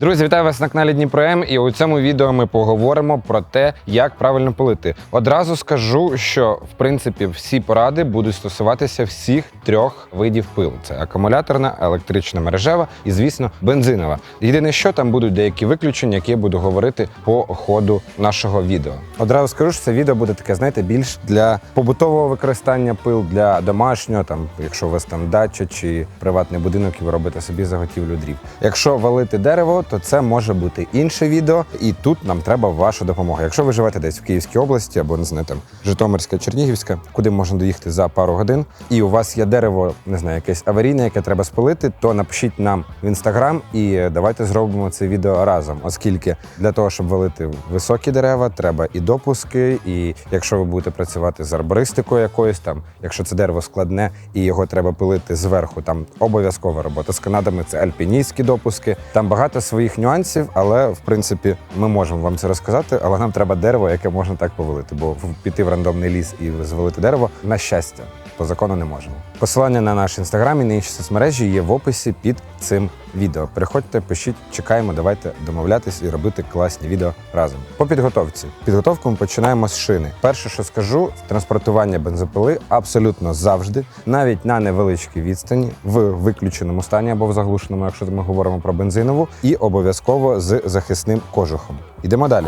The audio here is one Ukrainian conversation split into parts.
Друзі, вітаю вас на каналі Дніпро М, і у цьому відео ми поговоримо про те, як правильно пилити. Одразу скажу, що в принципі всі поради будуть стосуватися всіх трьох видів пил: це акумуляторна, електрична мережева і, звісно, бензинова. Єдине, що там будуть деякі виключення, які я буду говорити по ходу нашого відео. Одразу скажу, що це відео буде таке, знаєте, більш для побутового використання пил, для домашнього, там, якщо у вас там дача чи приватний будинок, і ви робите собі заготівлю дрів. Якщо валити дерево, то це може бути інше відео, і тут нам треба ваша допомога. Якщо ви живете десь в Київській області або не знаю, там Житомирська, Чернігівська, куди можна доїхати за пару годин, і у вас є дерево, не знаю, якесь аварійне, яке треба спалити, то напишіть нам в інстаграм і давайте зробимо це відео разом, оскільки для того, щоб валити високі дерева, треба і допуски, і якщо ви будете працювати з арбористикою якоюсь там, якщо це дерево складне і його треба пилити зверху, там обов'язкова робота з канадами, це альпіністські допуски. Там багато своїх нюансів, але в принципі ми можемо вам це розказати. Але нам треба дерево, яке можна так повелити, бо піти в рандомний ліс і звалити дерево на щастя. По закону не можемо. Посилання на наш інстаграм і на інші соцмережі є в описі під цим відео. Переходьте, пишіть, чекаємо. Давайте домовлятись і робити класні відео разом. По підготовці. Підготовку ми починаємо з шини. Перше, що скажу, транспортування бензопили абсолютно завжди, навіть на невеличкій відстані, в виключеному стані або в заглушеному, якщо ми говоримо про бензинову, і обов'язково з захисним кожухом. Йдемо далі.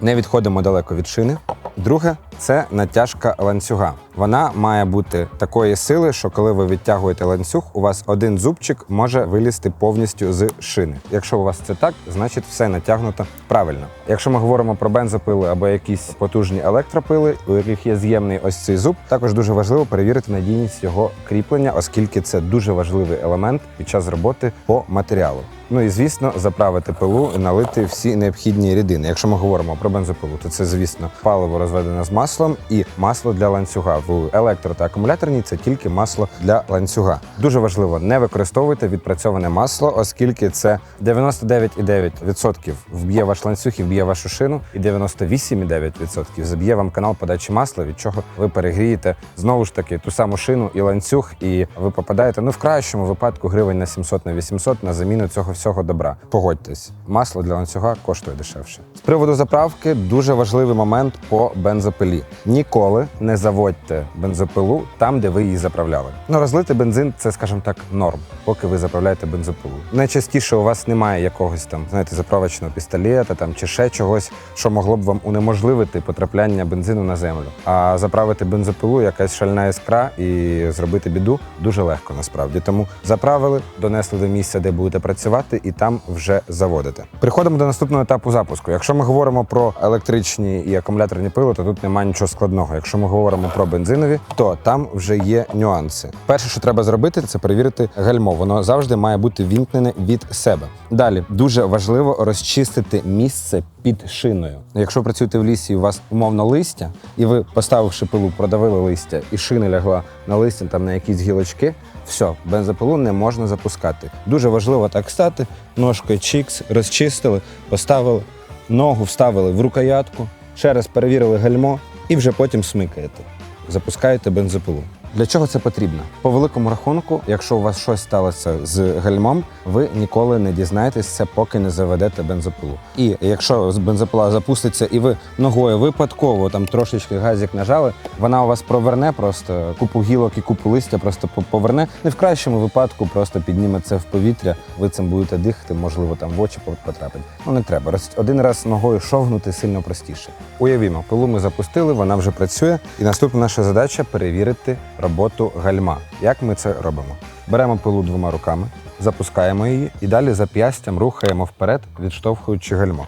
Не відходимо далеко від шини. Друге це натяжка ланцюга. Вона має бути такої сили, що коли ви відтягуєте ланцюг, у вас один зубчик може вилізти повністю з шини. Якщо у вас це так, значить все натягнуто правильно. Якщо ми говоримо про бензопили або якісь потужні електропили, у яких є з'ємний ось цей зуб, також дуже важливо перевірити надійність його кріплення, оскільки це дуже важливий елемент під час роботи по матеріалу. Ну і звісно, заправити пилу і налити всі необхідні рідини. Якщо ми говоримо про бензопилу, то це, звісно, паливо розведене з маслом і масло для ланцюга. В електро та акумуляторній це тільки масло для ланцюга. Дуже важливо не використовуйте відпрацьоване масло, оскільки це 99,9% вб'є ваш ланцюг і вб'є вашу шину, і 98,9% заб'є вам канал подачі масла, від чого ви перегрієте знову ж таки ту саму шину і ланцюг, і ви попадаєте ну в кращому випадку гривень на 700 на 800 на заміну цього всього добра. Погодьтесь, масло для ланцюга коштує дешевше. З приводу заправки дуже важливий момент по бензопилі. Ніколи не заводьте бензопилу там, де ви її заправляли. Ну розлити бензин це, скажімо так, норм, поки ви заправляєте бензопилу. Найчастіше у вас немає якогось там, знаєте, заправочного пістолета там чи ще чогось, що могло б вам унеможливити потрапляння бензину на землю. А заправити бензопилу, якась шальна іскра і зробити біду дуже легко насправді. Тому заправили, донесли до місця, де будете працювати, і там вже заводите. Переходимо до наступного етапу запуску. Якщо ми говоримо про електричні і акумуляторні пили, то тут немає нічого складного. Якщо ми говоримо про бензинові, то там вже є нюанси. Перше, що треба зробити, це перевірити гальмо. Воно завжди має бути вімкнене від себе. Далі дуже важливо розчистити місце під шиною. Якщо працюєте в лісі, і у вас умовно листя, і ви, поставивши пилу, продавили листя, і шина лягла на листя там на якісь гілочки. Все, бензопилу не можна запускати. Дуже важливо так стати, ножкою чікс, розчистили, поставили, ногу вставили в рукоятку, ще раз перевірили гальмо і вже потім смикаєте. Запускаєте бензопилу. Для чого це потрібно? По великому рахунку, якщо у вас щось сталося з гальмом, ви ніколи не дізнаєтесь це, поки не заведете бензопилу. І якщо бензопила запуститься, і ви ногою випадково там трошечки газик нажали, вона у вас проверне просто купу гілок і купу листя просто по- поверне. І в кращому випадку просто підніме це в повітря. Ви цим будете дихати, можливо, там в очі потрапить. Ну не треба. Один раз ногою шовнути сильно простіше. Уявімо, пилу ми запустили, вона вже працює. І наступна наша задача перевірити роботу гальма. Як ми це робимо? Беремо пилу двома руками, запускаємо її і далі зап'ястям рухаємо вперед, відштовхуючи гальмо.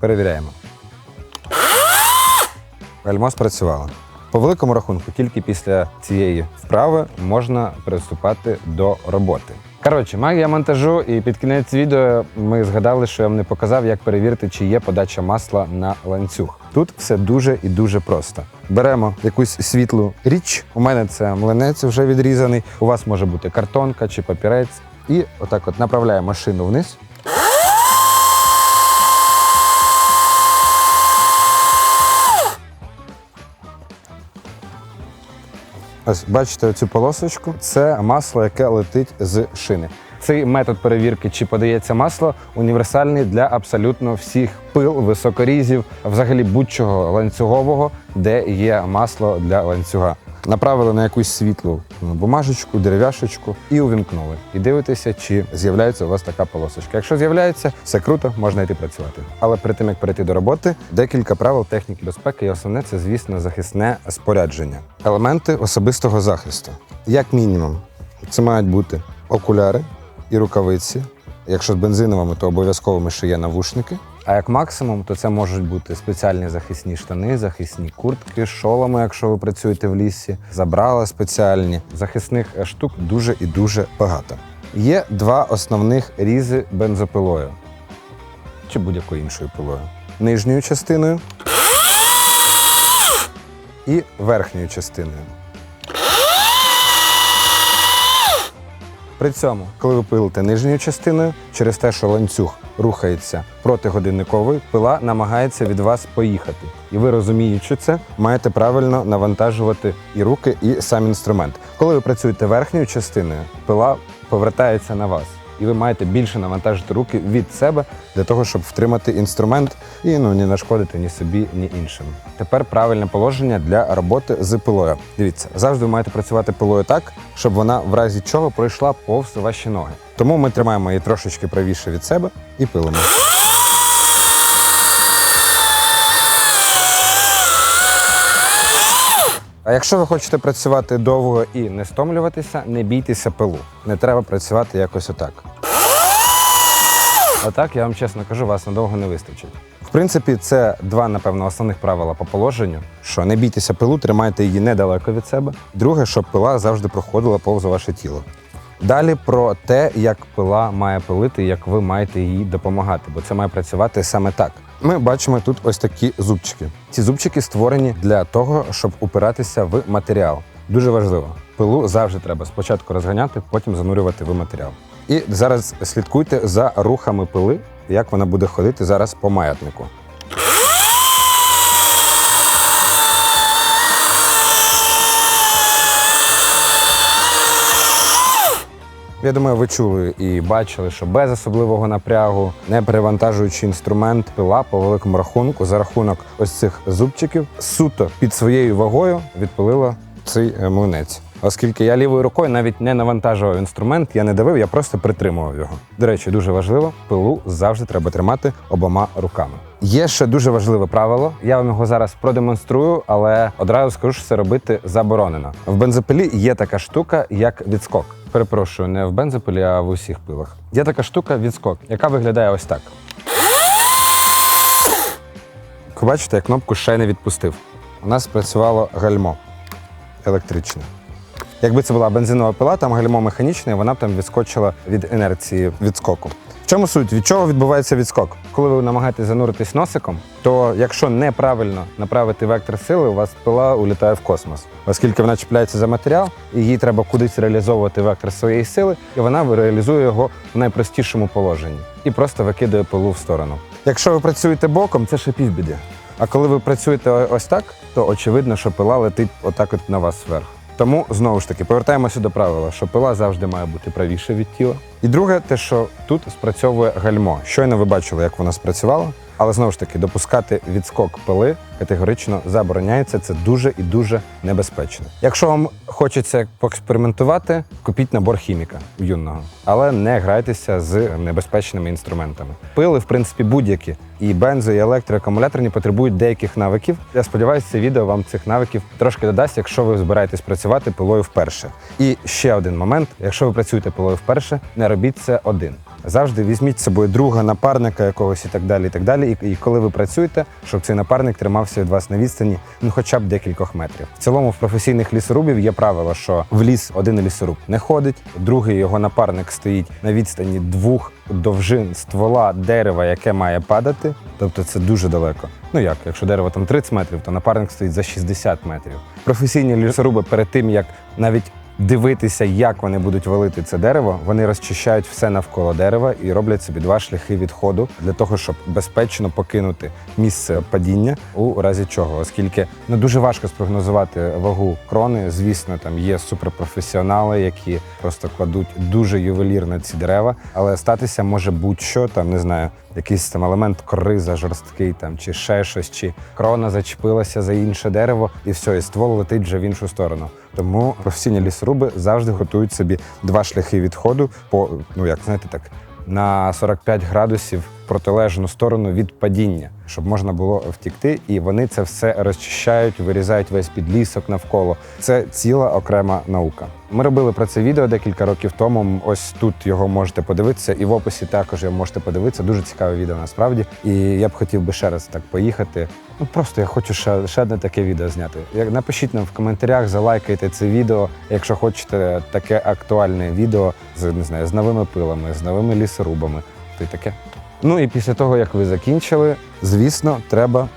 Перевіряємо. Гальмо спрацювало. По великому рахунку, тільки після цієї вправи можна приступати до роботи. Коротше, магія монтажу, і під кінець відео ми згадали, що я вам не показав, як перевірити, чи є подача масла на ланцюг. Тут все дуже і дуже просто. Беремо якусь світлу річ. У мене це млинець вже відрізаний. У вас може бути картонка чи папірець. І отак от направляємо шину вниз. Ось бачите цю полосочку. Це масло, яке летить з шини. Цей метод перевірки, чи подається масло, універсальний для абсолютно всіх пил, високорізів, взагалі будь-чого ланцюгового, де є масло для ланцюга. Направили на якусь світлу бумажечку, дерев'яшечку і увімкнули. І дивитеся, чи з'являється у вас така полосочка. Якщо з'являється, все круто, можна йти працювати. Але перед тим як перейти до роботи, декілька правил техніки безпеки. І основне це, звісно, захисне спорядження. Елементи особистого захисту. Як мінімум, це мають бути окуляри і рукавиці. Якщо з бензиновими, то обов'язково ще є навушники. А як максимум, то це можуть бути спеціальні захисні штани, захисні куртки, шоломи, якщо ви працюєте в лісі, забрала спеціальні. Захисних штук дуже і дуже багато. Є два основних різи бензопилою чи будь-якою іншою пилою. Нижньою частиною і верхньою частиною. При цьому, коли ви пилите нижньою частиною, через те, що ланцюг рухається протигодинниковий, пила намагається від вас поїхати. І ви, розуміючи це, маєте правильно навантажувати і руки, і сам інструмент. Коли ви працюєте верхньою частиною, пила повертається на вас. І ви маєте більше навантажити руки від себе для того, щоб втримати інструмент і ну не нашкодити ні собі, ні іншим. Тепер правильне положення для роботи з пилою. Дивіться, завжди ви маєте працювати пилою так, щоб вона в разі чого пройшла повз ваші ноги. Тому ми тримаємо її трошечки правіше від себе і пилимо. А якщо ви хочете працювати довго і не стомлюватися, не бійтеся пилу. Не треба працювати якось отак. Отак, я вам чесно кажу, вас надовго не вистачить. В принципі, це два, напевно, основних правила по положенню: що не бійтеся пилу, тримайте її недалеко від себе. Друге, щоб пила завжди проходила повз ваше тіло. Далі про те, як пила має пилити, як ви маєте їй допомагати, бо це має працювати саме так. Ми бачимо тут ось такі зубчики. Ці зубчики створені для того, щоб упиратися в матеріал. Дуже важливо. Пилу завжди треба спочатку розганяти, потім занурювати в матеріал. І зараз слідкуйте за рухами пили, як вона буде ходити зараз по маятнику. Я думаю, ви чули і бачили, що без особливого напрягу, не перевантажуючи інструмент, пила по великому рахунку за рахунок ось цих зубчиків суто під своєю вагою відпилила цей е, млинець. Оскільки я лівою рукою навіть не навантажував інструмент, я не давив, я просто притримував його. До речі, дуже важливо, пилу завжди треба тримати обома руками. Є ще дуже важливе правило. Я вам його зараз продемонструю, але одразу скажу, що це робити заборонено. В бензопилі є така штука, як відскок. Перепрошую, не в бензопилі, а в усіх пилах. Є така штука відскок, яка виглядає ось так. Бачите, я кнопку ще не відпустив. У нас працювало гальмо електричне. Якби це була бензинова пила, там гальмо механічне, вона б там відскочила від інерції відскоку. В чому суть? Від чого відбувається відскок? Коли ви намагаєтесь зануритись носиком, то якщо неправильно направити вектор сили, у вас пила улітає в космос, оскільки вона чіпляється за матеріал, і їй треба кудись реалізовувати вектор своєї сили, і вона реалізує його в найпростішому положенні і просто викидає пилу в сторону. Якщо ви працюєте боком, це ще півбіди. А коли ви працюєте ось так, то очевидно, що пила летить отак от на вас зверху. Тому знову ж таки повертаємося до правила, що пила завжди має бути правіше від тіла. І друге, те, що тут спрацьовує гальмо. Щойно ви бачили, як вона спрацювало. Але знову ж таки, допускати відскок пили категорично забороняється. Це дуже і дуже небезпечно. Якщо вам хочеться поекспериментувати, купіть набор хіміка юного, але не грайтеся з небезпечними інструментами. Пили, в принципі, будь-які. І бензо, і електроакумуляторні потребують деяких навиків. Я сподіваюся, це відео вам цих навиків трошки додасть, якщо ви збираєтесь працювати пилою вперше. І ще один момент: якщо ви працюєте пилою вперше, не робіть це один. Завжди візьміть з собою друга, напарника якогось і так далі. І так далі. І, і коли ви працюєте, щоб цей напарник тримався від вас на відстані, ну хоча б декількох метрів. В цілому, в професійних лісорубів є правило, що в ліс один лісоруб не ходить, другий його напарник стоїть на відстані двох довжин ствола дерева, яке має падати. Тобто це дуже далеко. Ну як, якщо дерево там 30 метрів, то напарник стоїть за 60 метрів. Професійні лісоруби перед тим, як навіть дивитися, як вони будуть валити це дерево. Вони розчищають все навколо дерева і роблять собі два шляхи відходу для того, щоб безпечно покинути місце падіння у разі чого, оскільки ну дуже важко спрогнозувати вагу крони. Звісно, там є суперпрофесіонали, які просто кладуть дуже ювелірно ці дерева, але статися може будь-що там, не знаю, якийсь там елемент кори жорсткий там чи ще щось, чи крона зачепилася за інше дерево, і все, і ствол летить вже в іншу сторону. Тому професійні лісоруби завжди готують собі два шляхи відходу по ну як знаєте так. На 45 градусів протилежну сторону від падіння, щоб можна було втікти, і вони це все розчищають, вирізають весь підлісок навколо. Це ціла окрема наука. Ми робили про це відео декілька років тому. Ось тут його можете подивитися, і в описі також його можете подивитися. Дуже цікаве відео насправді. І я б хотів би ще раз так поїхати. Ну просто я хочу ще, ще одне таке відео зняти. Як напишіть нам в коментарях, залайкайте це відео, якщо хочете таке актуальне відео з не знаю, з новими пилами, з новими лісорубами. То й таке. Ну і після того, як ви закінчили, звісно, треба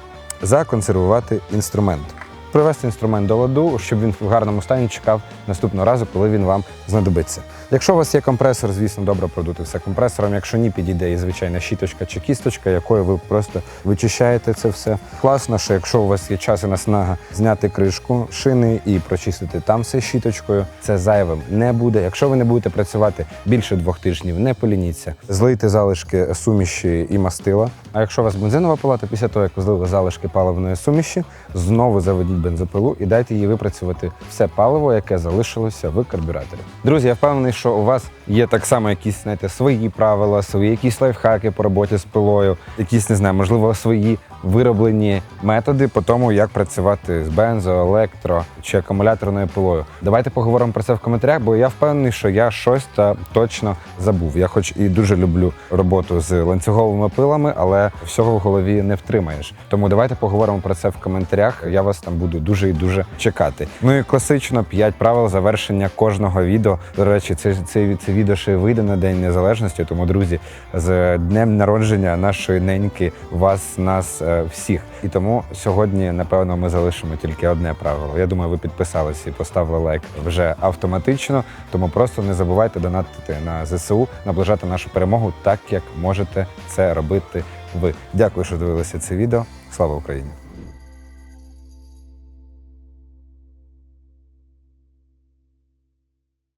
законсервувати інструмент. Привести інструмент до ладу, щоб він в гарному стані чекав наступного разу, коли він вам знадобиться. Якщо у вас є компресор, звісно, добре продути все компресором. Якщо ні, підійде і звичайна щіточка чи кісточка, якою ви просто вичищаєте це все. Класно, що якщо у вас є час і наснага зняти кришку шини і прочистити там все щіточкою, це зайвим не буде. Якщо ви не будете працювати більше двох тижнів, не полініться. Злийте залишки суміші і мастила. А якщо у вас бензинова пила, то після того, як ви злили залишки паливної суміші, знову заведіть бензопилу і дайте їй випрацювати все паливо, яке залишилося в карбюраторі. Друзі, я впевнений, що у вас є так само якісь знаєте, свої правила, свої якісь лайфхаки по роботі з пилою, якісь не знаю, можливо, свої вироблені методи по тому, як працювати з бензо, електро чи акумуляторною пилою. Давайте поговоримо про це в коментарях, бо я впевнений, що я щось та точно забув. Я, хоч і дуже люблю роботу з ланцюговими пилами, але всього в голові не втримаєш. Тому давайте поговоримо про це в коментарях. Я вас там буду дуже і дуже чекати. Ну і класично 5 правил завершення кожного відео. До речі, це це, це відео ще вийде на День Незалежності. Тому, друзі, з днем народження нашої неньки вас, нас всіх. І тому сьогодні, напевно, ми залишимо тільки одне правило. Я думаю, ви підписалися і поставили лайк вже автоматично. Тому просто не забувайте донатити на ЗСУ, наближати нашу перемогу так, як можете це робити ви. Дякую, що дивилися це відео. Слава Україні!